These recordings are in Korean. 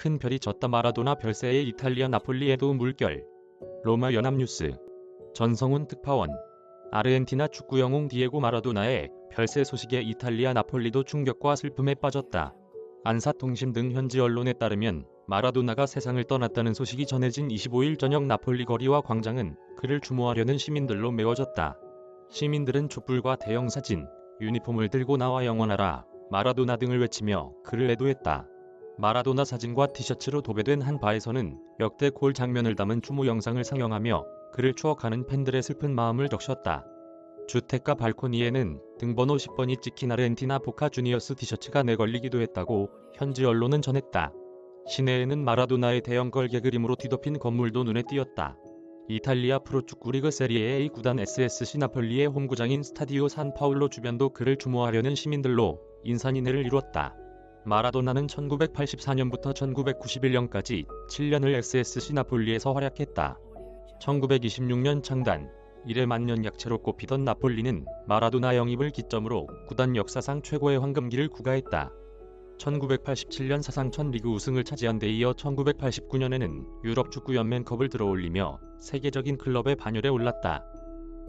큰 별이 졌다 마라도나 별세의 이탈리아 나폴리에도 물결. 로마 연합뉴스. 전성훈 특파원. 아르헨티나 축구 영웅 디에고 마라도나의 별세 소식에 이탈리아 나폴리도 충격과 슬픔에 빠졌다. 안사통신 등 현지 언론에 따르면 마라도나가 세상을 떠났다는 소식이 전해진 25일 저녁 나폴리 거리와 광장은 그를 추모하려는 시민들로 메워졌다. 시민들은 촛불과 대형 사진, 유니폼을 들고 나와 영원하라, 마라도나 등을 외치며 그를 애도했다. 마라도나 사진과 티셔츠로 도배된 한 바에서는 역대 골 장면을 담은 추모 영상을 상영하며 그를 추억하는 팬들의 슬픈 마음을 적셨다. 주택가 발코니에는 등번호 10번이 찍힌 아르헨티나 보카 주니어스 티셔츠가 내걸리기도 했다고 현지 언론은 전했다. 시내에는 마라도나의 대형 걸개 그림으로 뒤덮인 건물도 눈에 띄었다. 이탈리아 프로축구 리그 세리에 A 구단 SSC 나폴리의 홈구장인 스타디오 산파울로 주변도 그를 추모하려는 시민들로 인산인해를 이뤘다. 마라도나는 1984년부터 1991년까지 7년을 SSC 나폴리에서 활약했다. 1926년 창단, 이래 만년 약체로 꼽히던 나폴리는 마라도나 영입을 기점으로 구단 역사상 최고의 황금기를 구가했다. 1987년 사상 첫 리그 우승을 차지한 데 이어 1989년에는 유럽 축구 연맹컵을 들어올리며 세계적인 클럽의 반열에 올랐다.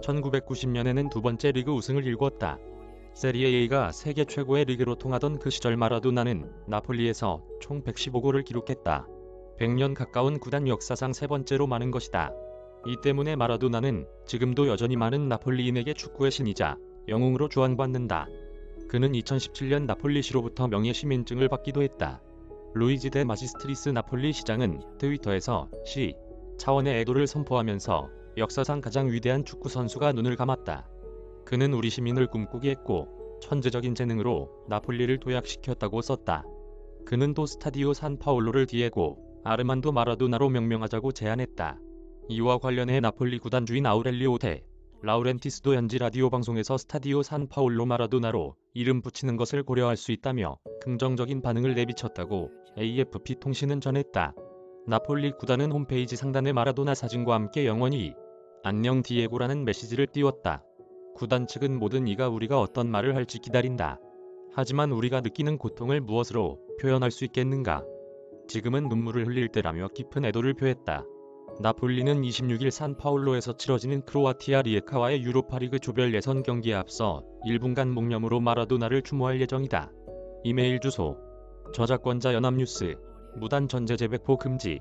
1990년에는 두 번째 리그 우승을 일궜다. 세리에 A가 세계 최고의 리그로 통하던 그 시절 마라도나는 나폴리에서 총 115골을 기록했다. 100년 가까운 구단 역사상 세 번째로 많은 것이다. 이 때문에 마라도나는 지금도 여전히 많은 나폴리인에게 축구의 신이자 영웅으로 주안받는다. 그는 2017년 나폴리시로부터 명예 시민증을 받기도 했다. 루이지 데 마지스트리스 나폴리 시장은 트위터에서 시 차원의 애도를 선포하면서 역사상 가장 위대한 축구 선수가 눈을 감았다. 그는 우리 시민을 꿈꾸게 했고 천재적인 재능으로 나폴리를 도약시켰다고 썼다. 그는 또 스타디오 산파울로를 디에고 아르만도 마라도나로 명명하자고 제안했다. 이와 관련해 나폴리 구단 주인 아우렐리오 데 라우렌티스도 현지 라디오 방송에서 스타디오 산파울로 마라도나로 이름 붙이는 것을 고려할 수 있다며 긍정적인 반응을 내비쳤다고 AFP 통신은 전했다. 나폴리 구단은 홈페이지 상단에 마라도나 사진과 함께 영원히 안녕 디에고라는 메시지를 띄웠다. 구단 측은 모든 이가 우리가 어떤 말을 할지 기다린다. 하지만 우리가 느끼는 고통을 무엇으로 표현할 수 있겠는가? 지금은 눈물을 흘릴 때라며 깊은 애도를 표했다. 나폴리는 26일 산파울로에서 치러지는 크로아티아 리에카와의 유로파리그 조별 예선 경기에 앞서 1분간 묵념으로 마라도나를 추모할 예정이다. 이메일 주소 저작권자 연합뉴스 무단 전제 재배포 금지